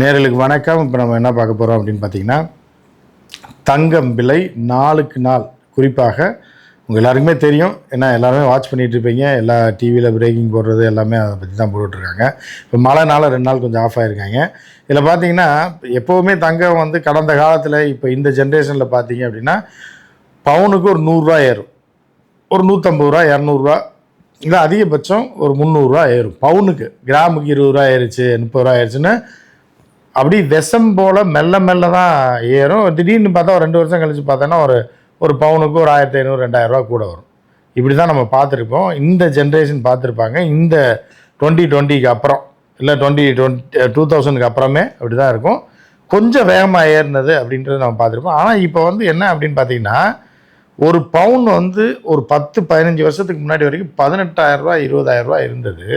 நேரலுக்கு வணக்கம். இப்போ நம்ம என்ன பார்க்க போகிறோம் அப்படின்னு பார்த்தீங்கன்னா தங்கம் விலை நாளுக்கு நாள். குறிப்பாக உங்கள் எல்லாருக்குமே தெரியும். ஏன்னா எல்லாருமே வாட்ச் பண்ணிகிட்டு இருப்பீங்க. எல்லா டிவியில் பிரேக்கிங் போடுறது எல்லாமே அதை பற்றி தான் போட்டுட்ருக்காங்க. இப்போ மழைனால ரெண்டு நாள் கொஞ்சம் ஆஃப் ஆகிருக்காங்க இதில் பார்த்தீங்கன்னா எப்போவுமே தங்கம் வந்து கடந்த காலத்தில் இப்போ இந்த ஜென்ரேஷனில் பார்த்தீங்க அப்படின்னா பவுனுக்கு ஒரு நூறுரூவா ஏறும். ஒரு நூற்றம்பது ரூபா இரநூறுவா இல்லை அதிகபட்சம் ஒரு முந்நூறுரூவா ஏறும். பவுனுக்கு கிராமுக்கு இருபது ரூபா ஏறிச்சு முப்பது ரூபா ஏறிச்சுன்னு அப்படி விஷம் போல் மெல்ல மெல்ல தான் ஏறும். திடீர்னு பார்த்தா ஒரு ரெண்டு வருஷம் கழித்து பார்த்தோன்னா ஒரு ஒரு பவுனுக்கு ஒரு ஆயிரத்தி ஐநூறு ரெண்டாயிரம் ரூபா கூட வரும். இப்படி தான் நம்ம பார்த்துருப்போம். இந்த ஜென்ரேஷன் பார்த்துருப்பாங்க. இந்த டுவெண்ட்டி டுவெண்ட்டிக்கு அப்புறம் இல்லை டுவெண்ட்டி டுவெண்ட்டி டூ தௌசண்ட்க்கு அப்புறமே அப்படி தான் இருக்கும். கொஞ்சம் வேகமாக ஏறினது அப்படின்றது நம்ம பார்த்துருப்போம். ஆனால் இப்போ வந்து என்ன அப்படின்னு பார்த்தீங்கன்னா ஒரு பவுன் வந்து ஒரு பத்து பதினஞ்சு வருஷத்துக்கு முன்னாடி வரைக்கும் பதினெட்டாயிரம் ரூபா இருபதாயிரம் ரூபா இருந்தது.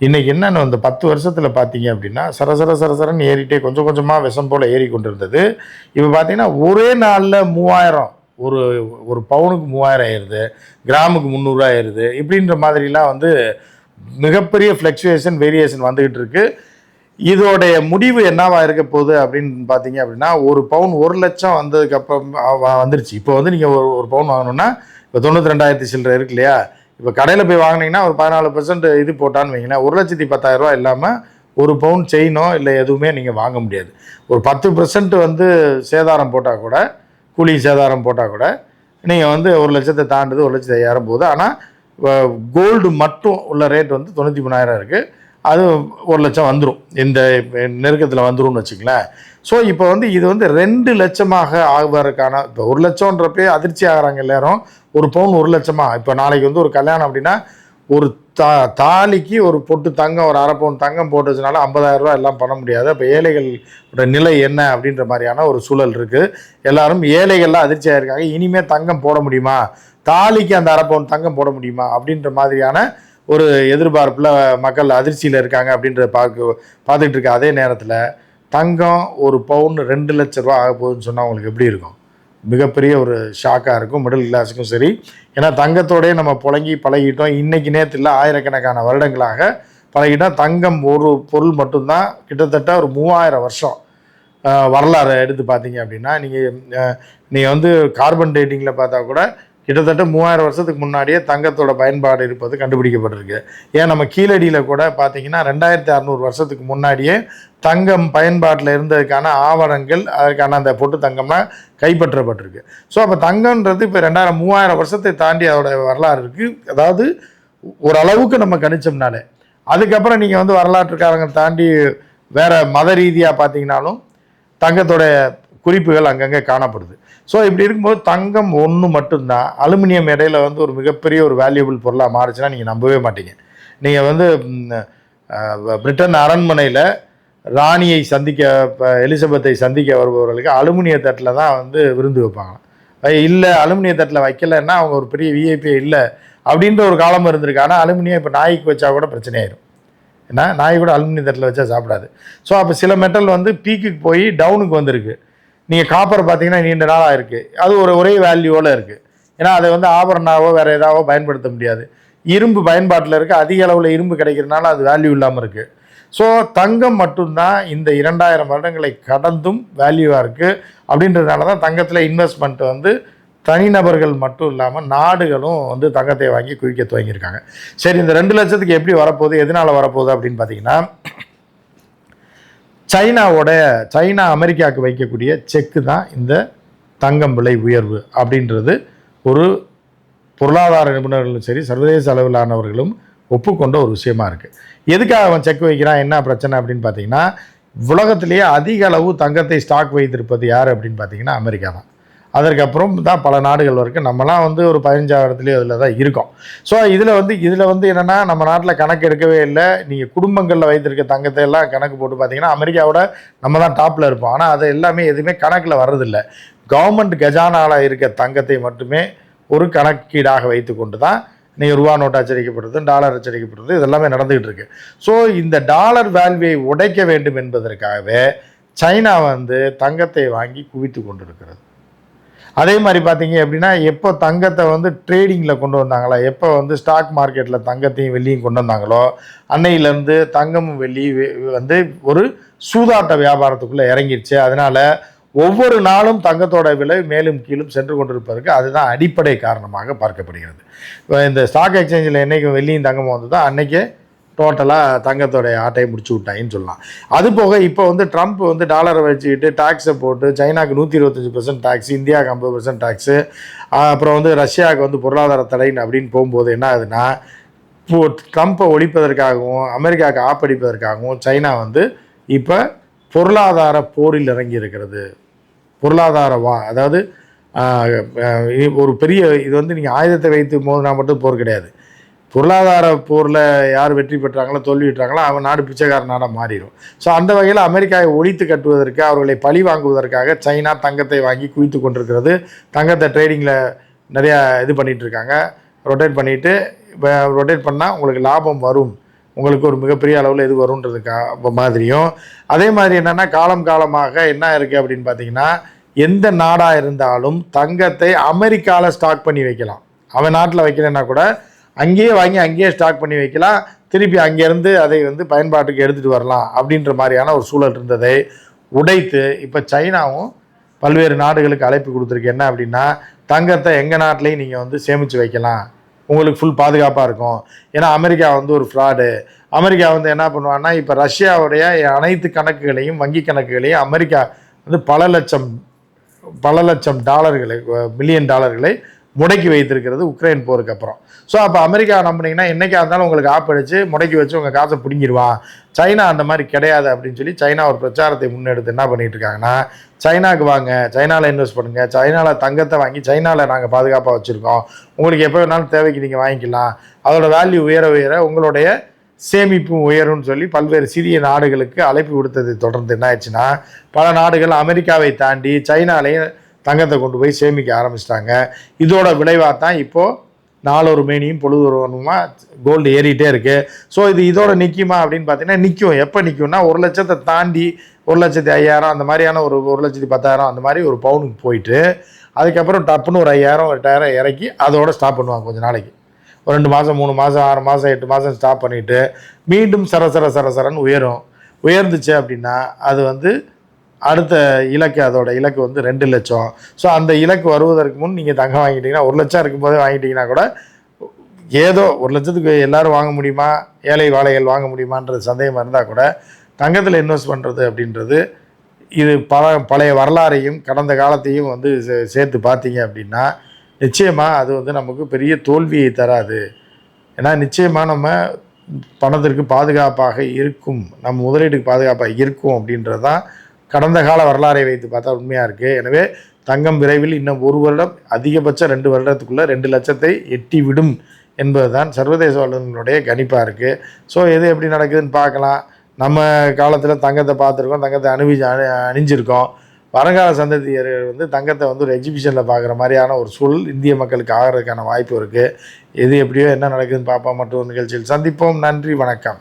இன்னைக்கு என்னென்ன வந்து பத்து வருஷத்தில் பார்த்தீங்க அப்படின்னா சரசர சரசரன்னு ஏறிட்டே கொஞ்சம் கொஞ்சமாக விஷம் போல் ஏறி கொண்டு இருந்தது இப்போ பார்த்தீங்கன்னா ஒரே நாளில் மூவாயிரம் ஒரு ஒரு பவுனுக்கு மூவாயிரம் ஆயிடுது கிராமுக்கு முந்நூறுரூவா ஆயிடுது இப்படின்ற மாதிரிலாம் வந்து மிகப்பெரிய ஃப்ளக்சுவேஷன் வேரியேஷன் வந்துக்கிட்டு இருக்கு. இதோடைய முடிவு என்னவா இருக்க போகுது அப்படின்னு பார்த்தீங்க அப்படின்னா ஒரு பவுன் ஒரு லட்சம் வந்ததுக்கப்புறம் வந்துருச்சு. இப்போ வந்து நீங்கள் ஒரு ஒரு பவுன் வாங்கணும்னா இப்போ தொண்ணூற்றி ரெண்டாயிரத்தி சில்லரை இருக்கு இல்லையா? இப்போ கடையில் போய் வாங்கினீங்கன்னா ஒரு பதினாலு பர்சன்ட் இது போட்டான்னு வைங்களேன். ஒரு லட்சத்தி பத்தாயிரம் ரூபா இல்லாமல் ஒரு பவுன் செயினோ இல்லை எதுவுமே நீங்கள் வாங்க முடியாது. ஒரு பத்து பர்சன்ட் வந்து சேதாரம் போட்டால் கூட கூலி சேதாரம் போட்டால் கூட நீங்கள் வந்து ஒரு லட்சத்தை தாண்டுது ஒரு லட்சத்தி ஐயாயிரம் போகுது. ஆனால் கோல்டு மட்டும் உள்ள ரேட் வந்து தொண்ணூற்றி மூணாயிரம் இருக்குது அது ஒரு லட்சம் வந்துடும் இந்த நெருக்கத்தில் வந்துரும்னு வச்சுங்களேன் ஸோ இப்போ வந்து இது வந்து ரெண்டு லட்சமாக ஆகுவதற்கான இப்போ ஒரு லட்சம்ன்றப்பே அதிர்ச்சி ஆகிறாங்க எல்லாரும். ஒரு பவுன் ஒரு லட்சமாக இப்போ நாளைக்கு வந்து ஒரு கல்யாணம் அப்படின்னா ஒரு தா தாலிக்கு ஒரு பொட்டு தங்கம் ஒரு அரை பவுன் தங்கம் போட்டு வச்சனால 50000 எல்லாம் பண்ண முடியாது. அப்போ ஏழைகளோட நிலை என்ன அப்படின்ற மாதிரியான ஒரு சூழல் இருக்குது எல்லாரும் ஏழைகள்லாம் அதிர்ச்சி ஆகிருக்காங்க இனிமேல் தங்கம் போட முடியுமா? தாலிக்கு அந்த அரை பவுன் தங்கம் போட முடியுமா? அப்படின்ற மாதிரியான ஒரு எதிர்பார்ப்பில் மக்கள் அதிர்ச்சியில் இருக்காங்க அப்படின்றத பார்க்க பார்த்துக்கிட்டு இருக்க அதே நேரத்தில் தங்கம் ஒரு பவுன் ரெண்டு லட்ச ரூபா ஆக போகுதுன்னு சொன்னால் உங்களுக்கு எப்படி இருக்கும்? மிகப்பெரிய ஒரு ஷாக்காக இருக்கும் மிடில் கிளாஸுக்கும் சரி. ஏன்னா தங்கத்தோடயே நம்ம புழங்கி பழகிட்டோம். இன்றைக்கி நேரத்தில் இல்லை ஆயிரக்கணக்கான வருடங்களாக பழகிட்டோம் தங்கம் ஒரு பொருள் மட்டும்தான் கிட்டத்தட்ட ஒரு மூவாயிரம் வருஷம் வரலாறு எடுத்து பார்த்தீங்க அப்படின்னா நீங்கள் நீங்கள் வந்து கார்பன் டேட்டிங்கில் பார்த்தா கூட கிட்டத்தட்ட மூவாயிரம் வருஷத்துக்கு முன்னாடியே தங்கத்தோட பயன்பாடு இருப்பது கண்டுபிடிக்கப்பட்டிருக்கு. ஏன் நம்ம கீழடியில் கூட பார்த்தீங்கன்னா ரெண்டாயிரத்தி அறநூறு வருஷத்துக்கு முன்னாடியே தங்கம் பயன்பாட்டில் இருந்ததுக்கான ஆவணங்கள் அதற்கான அந்த பொட்டு தங்கம்லாம் கைப்பற்றப்பட்டிருக்கு. ஸோ அப்போ தங்கன்றது இப்போ ரெண்டாயிரம் மூவாயிரம் வருஷத்தை தாண்டி அதோட வரலாறு இருக்குது அதாவது ஓரளவுக்கு நம்ம கணிச்சோம்னாலே. அதுக்கப்புறம் நீங்கள் வந்து வரலாற்றுக்காரங்க தாண்டி வேறு மத ரீதியாக பார்த்தீங்கன்னாலும் தங்கத்தோடைய குறிப்புகள் அங்கங்கே காணப்படுது. ஸோ இப்படி இருக்கும்போது தங்கம் ஒன்று மட்டும்தான். அலுமினியம் இடையில வந்து ஒரு மிகப்பெரிய ஒரு வேல்யூபிள் பொருளாக மாறுச்சுன்னா நீங்கள் நம்பவே மாட்டீங்க. நீங்கள் வந்து பிரிட்டன் அரண்மனையில் ராணியை சந்திக்க இப்போ எலிசபெத்தை சந்திக்க வருபவர்களுக்கு அலுமினிய தட்டில் தான் வந்து விருந்து வைப்பாங்க இல்லை அலுமினிய தட்டில் வைக்கலைன்னா அவங்க ஒரு பெரிய விஐபி இல்லை அப்படின்ற ஒரு காலம் இருந்திருக்கு. ஆனால் அலுமினியம் இப்போ நாய்க்கு வச்சா கூட பிரச்சனையாயிரும். ஏன்னா நாய் கூட அலுமினிய தட்டில் வச்சா சாப்பிடாது. ஸோ அப்போ சில மெட்டல் வந்து பீக்குக்கு போய் டவுனுக்கு வந்திருக்கு. நீங்கள் காப்பர் பார்த்தீங்கன்னா நீண்ட நாளாக இருக்குது அது ஒரு ஒரே வேல்யூவில் இருக்குது ஏன்னா அதை வந்து ஆபரணாவோ வேறு ஏதாவோ பயன்படுத்த முடியாது. இரும்பு பயன்பாட்டில் இருக்க. அதிக அளவில் இரும்பு கிடைக்கிறதுனால அது வேல்யூ இல்லாமல் இருக்குது ஸோ தங்கம் மட்டும்தான் இந்த இரண்டாயிரம் வருடங்களை கடந்தும் வேல்யூவாக இருக்குது அப்படின்றதுனால தான் தங்கத்தில் இன்வெஸ்ட்மெண்ட் வந்து தனிநபர்கள் மட்டும் இல்லாமல் நாடுகளும் வந்து தங்கத்தை வாங்கி குவிக்க துவங்கியிருக்காங்க. சரி இந்த ரெண்டு லட்சத்துக்கு எப்படி வரப்போகுது? எதனால் வரப்போகுது அப்படின்னு பார்த்தீங்கன்னா சைனாவோட சைனா அமெரிக்காவுக்கு வைக்கக்கூடிய செக்கு தான் இந்த தங்கம் விலை உயர்வு அப்படின்றது ஒரு பொருளாதார நிபுணர்களும் சரி சர்வதேச அளவிலானவர்களும் ஒப்புக்கொண்ட ஒரு விஷயமா இருக்குது எதுக்காக அவன் செக் வைக்கிறான் என்ன பிரச்சனை அப்படின்னு பார்த்தீங்கன்னா உலகத்திலேயே அதிக அளவு தங்கத்தை ஸ்டாக் வைத்திருப்பது யார் அப்படின்னு பார்த்தீங்கன்னா அமெரிக்கா தான். அதற்கப்புறம் தான் பல நாடுகள் வரைக்கும் நம்மலாம் வந்து ஒரு பதினஞ்சாயிரத்துலேயே அதில் தான் இருக்கோம். ஸோ இதில் வந்து இதில் வந்து என்னென்னா நம்ம நாட்டில் கணக்கு எடுக்கவே இல்லை. நீங்கள் குடும்பங்களில் வைத்திருக்க தங்கத்தை எல்லாம் கணக்கு போட்டு பார்த்தீங்கன்னா அமெரிக்காவோட நம்ம தான் டாப்பில் இருப்போம். ஆனால் அது எல்லாமே எதுவுமே கணக்கில் வர்றதில்ல. கவர்மெண்ட் கஜானாவில் இருக்க தங்கத்தை மட்டுமே ஒரு கணக்கீடாக வைத்து கொண்டு தான் நீங்கள் ரூபா நோட்டு அச்சடிக்கப்படுறது டாலர் அச்சடிக்கப்படுறது இதெல்லாமே நடந்துகிட்டு இருக்கு. ஸோ இந்த டாலர் வேல்வியை உடைக்க வேண்டும் என்பதற்காகவே சைனா வந்து தங்கத்தை வாங்கி குவித்து கொண்டிருக்கிறது. அதே மாதிரி பார்த்தீங்க அப்படின்னா எப்போ தங்கத்தை வந்து ட்ரேடிங்கில் கொண்டு வந்தாங்களோ? எப்போ வந்து ஸ்டாக் மார்க்கெட்டில் தங்கத்தையும் வெள்ளியும் கொண்டு வந்தாங்களோ அன்னையிலேருந்து தங்கமும் வெள்ளி வந்து ஒரு சூதாட்ட வியாபாரத்துக்குள்ளே இறங்கிடுச்சு அதனால் ஒவ்வொரு நாளும் தங்கத்தோட விலை மேலும் கீழும் சென்று கொண்டிருப்பதற்கு அதுதான் அடிப்படை காரணமாக பார்க்கப்படுகிறது. இப்போ இந்த ஸ்டாக் எக்ஸ்சேஞ்சில் என்றைக்கும் வெள்ளியும் தங்கமும் வந்ததுதான் அன்றைக்கே டோட்டலாக தங்கத்தோடைய ஆட்டையை முடிச்சு விட்டாங்கன்னு சொல்லலாம். அது போக இப்போ வந்து ட்ரம்ப் வந்து டாலரை வச்சுக்கிட்டு டாக்ஸை போட்டு சைனாக்கு நூற்றி இருபத்தஞ்சி பர்சன்ட் டேக்ஸ் இந்தியாவுக்கு ஐம்பது பர்சன்ட் டேக்ஸு அப்புறம் வந்து ரஷ்யாவுக்கு வந்து பொருளாதார தடைன்னு அப்படின்னு போகும்போது என்ன ஆகுதுன்னா இப்போ ட்ரம்ப்பை ஒழிப்பதற்காகவும் அமெரிக்காவுக்கு ஆப்படிப்பதற்காகவும் சைனா வந்து இப்போ பொருளாதார போரில் இறங்கி இருக்கிறது. பொருளாதார வா அதாவது இது ஒரு பெரிய இது வந்து நீங்கள் ஆயுதத்தை வைத்து மோதினா மட்டும் போர் கிடையாது. பொருளாதார போரில் யார் வெற்றி பெற்றாங்களோ தோல்வி பெற்றாங்களோ அவன் நாடு பிச்சைக்கார நாடாக மாறிடும். ஸோ அந்த வகையில் அமெரிக்காவை ஒழித்து கட்டுவதற்கு அவர்களை பழி வாங்குவதற்காக சைனா தங்கத்தை வாங்கி குவித்து கொண்டிருக்கிறது. தங்கத்தை ட்ரேடிங்கில் நிறையா இது பண்ணிகிட்டு இருக்காங்க. ரொட்டேட் பண்ணிவிட்டு இப்போ ரொட்டேட் பண்ணால் உங்களுக்கு லாபம் வரும். உங்களுக்கு ஒரு மிகப்பெரிய அளவில் இது வரும்ன்றதுக்கா மாதிரியும். அதே மாதிரி என்னென்னா காலம் காலமாக என்ன இருக்குது அப்படின்னு பார்த்தீங்கன்னா எந்த நாடாக இருந்தாலும் தங்கத்தை அமெரிக்காவில் ஸ்டாக் பண்ணி வைக்கலாம். அவன் நாட்டில் வைக்கலைன்னா கூட அங்கேயே வாங்கி அங்கேயே ஸ்டாக் பண்ணி வைக்கலாம். திருப்பி அங்கேருந்து அதை வந்து பயன்பாட்டுக்கு எடுத்துகிட்டு வரலாம் அப்படின்ற மாதிரியான ஒரு சூழல் இருந்ததை உடைத்து இப்போ சைனாவும் பல்வேறு நாடுகளுக்கு அழைப்பு கொடுத்துருக்கு. என்ன அப்படின்னா தங்கத்தை எங்கள் நாட்டிலையும் நீங்கள் வந்து சேமித்து வைக்கலாம். உங்களுக்கு ஃபுல் பாதுகாப்பாக இருக்கும். ஏன்னா அமெரிக்கா வந்து ஒரு ஃப்ராடு அமெரிக்கா வந்து என்ன பண்ணுவான்னா இப்போ ரஷ்யாவுடைய அனைத்து கணக்குகளையும் வங்கி கணக்குகளையும் அமெரிக்கா வந்து பல லட்சம் பல லட்சம் டாலர்களை மில்லியன் டாலர்களை முடக்கி வைத்திருக்கிறது உக்ரைன் போருக்கு அப்புறம். ஸோ அப்போ அமெரிக்கா நம்பினீங்கன்னா என்னைக்கா இருந்தாலும் உங்களுக்கு ஆப்படிச்சு முடக்கி வச்சு உங்கள் காசை பிடிங்கிடுவான் சைனா அந்த மாதிரி கிடையாது அப்படின்னு சொல்லி சைனா ஒரு பிரச்சாரத்தை முன்னெடுத்து என்ன பண்ணிட்டு இருக்காங்கன்னா சைனாக்கு வாங்க சைனாவில் இன்வெஸ்ட் பண்ணுங்கள் சைனாவில் தங்கத்தை வாங்கி சைனாவில் நாங்கள் பாதுகாப்பாக வச்சுருக்கோம். உங்களுக்கு எப்போ வேணாலும் தேவைக்கு நீங்கள் வாங்கிக்கலாம். அதோட வேல்யூ உயர உயர உங்களுடைய சேமிப்பும் உயரும்னு சொல்லி பல்வேறு சிறிய நாடுகளுக்கு அழைப்பு விடுத்ததை தொடர்ந்து என்ன ஆயிடுச்சுன்னா பல நாடுகள் அமெரிக்காவை தாண்டி சைனாலையும் தங்கத்தை கொண்டு போய் சேமிக்க ஆரம்பிச்சிட்டாங்க. இதோட விளைவாக தான் இப்போது நாலொரு மேனியும் பொழுதொருவனுமா கோல்டு ஏறிட்டே இருக்குது ஸோ இது இதோட நிற்குமா அப்படின்னு பார்த்தீங்கன்னா நிற்கும் எப்போ நிற்கும்னா ஒரு லட்சத்தை தாண்டி ஒரு லட்சத்தி ஐயாயிரம் அந்த மாதிரியான ஒரு ஒரு லட்சத்தி பத்தாயிரம் அந்த மாதிரி ஒரு பவுனுக்கு போயிட்டு அதுக்கப்புறம் டப்புன்னு ஒரு ஐயாயிரம் எட்டாயிரம் இறக்கி அதோட ஸ்டாப் பண்ணுவாங்க கொஞ்சம் நாளைக்கு. ஒரு ரெண்டு மாதம் மூணு மாதம் ஆறு மாதம் எட்டு மாதம் ஸ்டாப் பண்ணிவிட்டு மீண்டும் சர சர சர சரன்னு உயரும். உயர்ந்துச்சு அப்படின்னா அது வந்து அடுத்த இலக்கு அதோட இலக்கு வந்து ரெண்டு லட்சம். ஸோ அந்த இலக்கு வருவதற்கு முன் நீங்கள் தங்கம் வாங்கிட்டீங்கன்னா ஒரு லட்சம் இருக்கும்போதே வாங்கிட்டீங்கன்னா கூட ஏதோ ஒரு லட்சத்துக்கு எல்லாரும் வாங்க முடியுமா? ஏழை வாழைகள் வாங்க முடியுமான்றது சந்தேகம் இருந்தால் கூட தங்கத்தில் இன்வெஸ்ட் பண்ணுறது அப்படின்றது இது பல பழைய வரலாறையும் கடந்த காலத்தையும் வந்து சே- சேர்த்து பார்த்தீங்க அப்படின்னா நிச்சயமாக அது வந்து நமக்கு பெரிய தோல்வியை தராது. ஏன்னா நிச்சயமாக நம்ம பணத்திற்கு பாதுகாப்பாக இருக்கும் நம்ம முதலீட்டுக்கு பாதுகாப்பாக இருக்கும் அப்படின்றது தான் கடந்த கால வரலாறை வைத்து பார்த்தா உண்மையாக இருக்குது எனவே தங்கம் விரைவில் இன்னும் ஒரு வருடம் அதிகபட்சம் ரெண்டு வருடத்துக்குள்ளே ரெண்டு லட்சத்தை எட்டி விடும் என்பதுதான் சர்வதேச வல்லுநர்களுடைய கணிப்பாக இருக்குது ஸோ எது எப்படி நடக்குதுன்னு பார்க்கலாம். நம்ம காலத்தில் தங்கத்தை பார்த்துருக்கோம் தங்கத்தை அணிவி அணி அணிஞ்சிருக்கோம். வருங்கால சந்ததியர்கள் வந்து தங்கத்தை வந்து ஒரு எக்ஸிபிஷனில் பார்க்குற மாதிரியான ஒரு சூழல் இந்திய மக்களுக்கு ஆகிறதுக்கான வாய்ப்பு இருக்குது எது எப்படியோ என்ன நடக்குதுன்னு பார்ப்போம். மற்றும் நிகழ்ச்சியில் சந்திப்போம். நன்றி வணக்கம்.